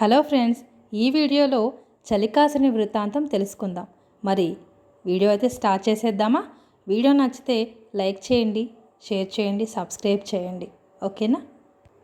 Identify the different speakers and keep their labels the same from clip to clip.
Speaker 1: Hello friends ఈ వీడియోలో చలికాసుని వృత్తాంతం తెలుసుకుందాం. మరి వీడియో అయితే స్టార్ట్ చేసేద్దామా? వీడియో నచ్చితే లైక్ చేయండి షేర్ చేయండి సబ్స్క్రైబ్ చేయండి. ఓకేనా?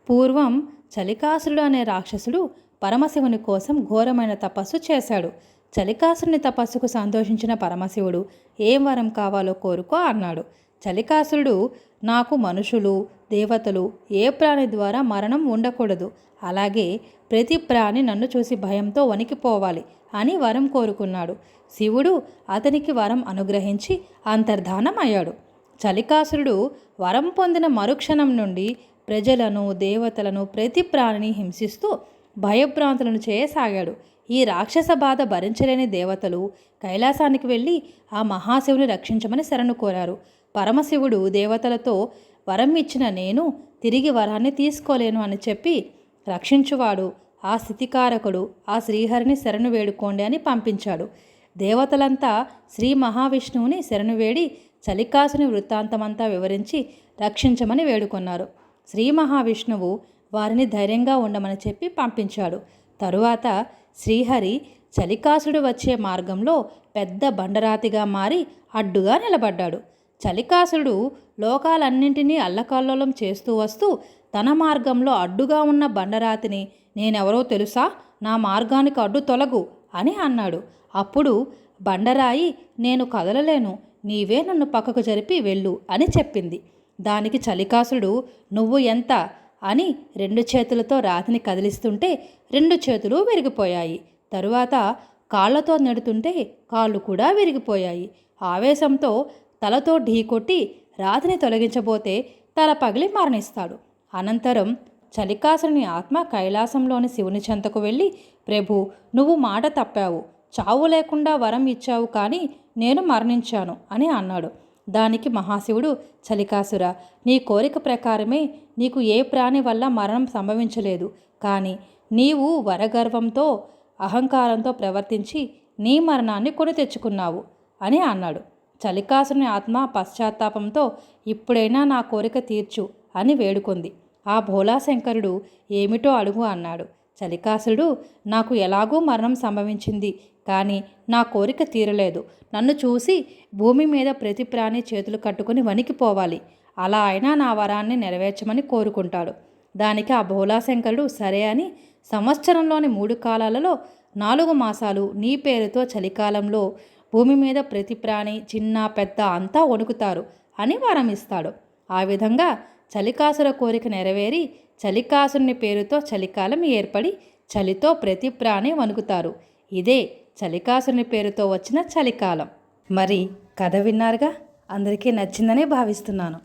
Speaker 1: పూర్వం చలికాసురుడు అనే రాక్షసుడు పరమశివుని కోసం ఘోరమైన తపస్సు చేశాడు. చలికాసుని తపస్సుకు సంతోషించిన పరమశివుడు ఏం వరం కావాలో కోరుకో అన్నాడు. చలికాసురుడు నాకు మనుషులు దేవతలు ఏ ప్రాణి ద్వారా మరణం ఉండకూడదు. అలాగే ప్రతి ప్రాణి నన్ను చూసి భయంతో వణికిపోవాలి అని వరం కోరుకున్నాడు. శివుడు అతనికి వరం అనుగ్రహించి అంతర్ధానం అయ్యాడు. చలికాసురుడు వరం పొందిన మరుక్షణం నుండి ప్రజలను దేవతలను ప్రతి ప్రాణిని హింసిస్తూ భయభ్రాంతులను చేయసాగాడు. ఈ రాక్షస బాధ భరించలేని దేవతలు కైలాసానికి వెళ్ళి ఆ మహాశివుని రక్షించమని శరణు కోరారు. పరమశివుడు దేవతలతో వరం ఇచ్చిన నేను తిరిగి వరాన్ని తీసుకోలేను అని చెప్పి రక్షించువాడు. ఆ స్థితికారకుడు ఆ శ్రీహరిని శరణు వేడుకోండి అని పంపించాడు. దేవతలంతా శ్రీ మహావిష్ణువుని శరణు వేడి చలికాసుని వృత్తాంతమంతా వివరించి రక్షించమని వేడుకున్నారు. శ్రీ మహావిష్ణువు వారిని ధైర్యంగా ఉండమని చెప్పి పంపించాడు. తరువాత శ్రీహరి చలికాసుడు వచ్చే మార్గంలో పెద్ద బండరాతిగా మారి అడ్డుగా నిలబడ్డాడు. చలికాసుడు లోకాలన్నింటినీ అల్లకల్లోలం చేస్తూ వస్తూ తన మార్గంలో అడ్డుగా ఉన్న బండరాతిని నేనెవరో తెలుసా? నా మార్గానికి అడ్డు తొలగు అని అన్నాడు. అప్పుడు బండరాయి నేను కదలలేను నీవే నన్ను పక్కకు జరిపి వెళ్ళు అని చెప్పింది. దానికి చలికాసుడు నువ్వు ఎంత? అని రెండు చేతులతో రాతిని కదిలిస్తుంటే రెండు చేతులు విరిగిపోయాయి. తరువాత కాళ్ళతో నెడుతుంటే కాళ్ళు కూడా విరిగిపోయాయి. ఆవేశంతో తలతో ఢీకొట్టి రాతిని తొలగించబోతే తల పగిలి మరణిస్తాడు. అనంతరం చలికాసుని ఆత్మ కైలాసంలోని శివుని చెంతకు వెళ్ళి ప్రభు నువ్వు మాట తప్పావు. చావు లేకుండా వరం ఇచ్చావు కానీ నేను మరణించాను అని అన్నాడు. దానికి మహాశివుడు చలికాసుర నీ కోరిక ప్రకారమే నీకు ఏ ప్రాణి వల్ల మరణం సంభవించలేదు. కానీ నీవు వరగర్వంతో అహంకారంతో ప్రవర్తించి నీ మరణాన్ని కొని తెచ్చుకున్నావు అని అన్నాడు. చలికాసుని ఆత్మ పశ్చాత్తాపంతో ఇప్పుడైనా నా కోరిక తీర్చు అని వేడుకుంది. ఆ భోలాశంకరుడు ఏమిటో అడుగు అన్నాడు. చలికాసుడు నాకు ఎలాగూ మరణం సంభవించింది కానీ నా కోరిక తీరలేదు. నన్ను చూసి భూమి మీద ప్రతి ప్రాణి చేతులు కట్టుకుని వణికిపోవాలి. అలా అయినా నా వరాన్ని నెరవేర్చమని కోరుకుంటాడు. దానికి ఆ భోలాశంకరుడు సరే అని సంవత్సరంలోని మూడు కాలాలలో నాలుగు మాసాలు నీ పేరుతో చలికాలంలో భూమి మీద ప్రతి ప్రాణి చిన్న పెద్ద అంతా వణుకుతారు అని వరం ఇస్తాడు ఆ విధంగా చలికాసుర కోరిక నెరవేరి చలికాసుని పేరుతో చలికాలం ఏర్పడి చలితో ప్రతి ప్రాణి వణుకుతారు. ఇదే చలికాసుని పేరుతో వచ్చిన చలికాలం. మరి కథ విన్నారుగా? అందరికీ నచ్చిందనే భావిస్తున్నాను.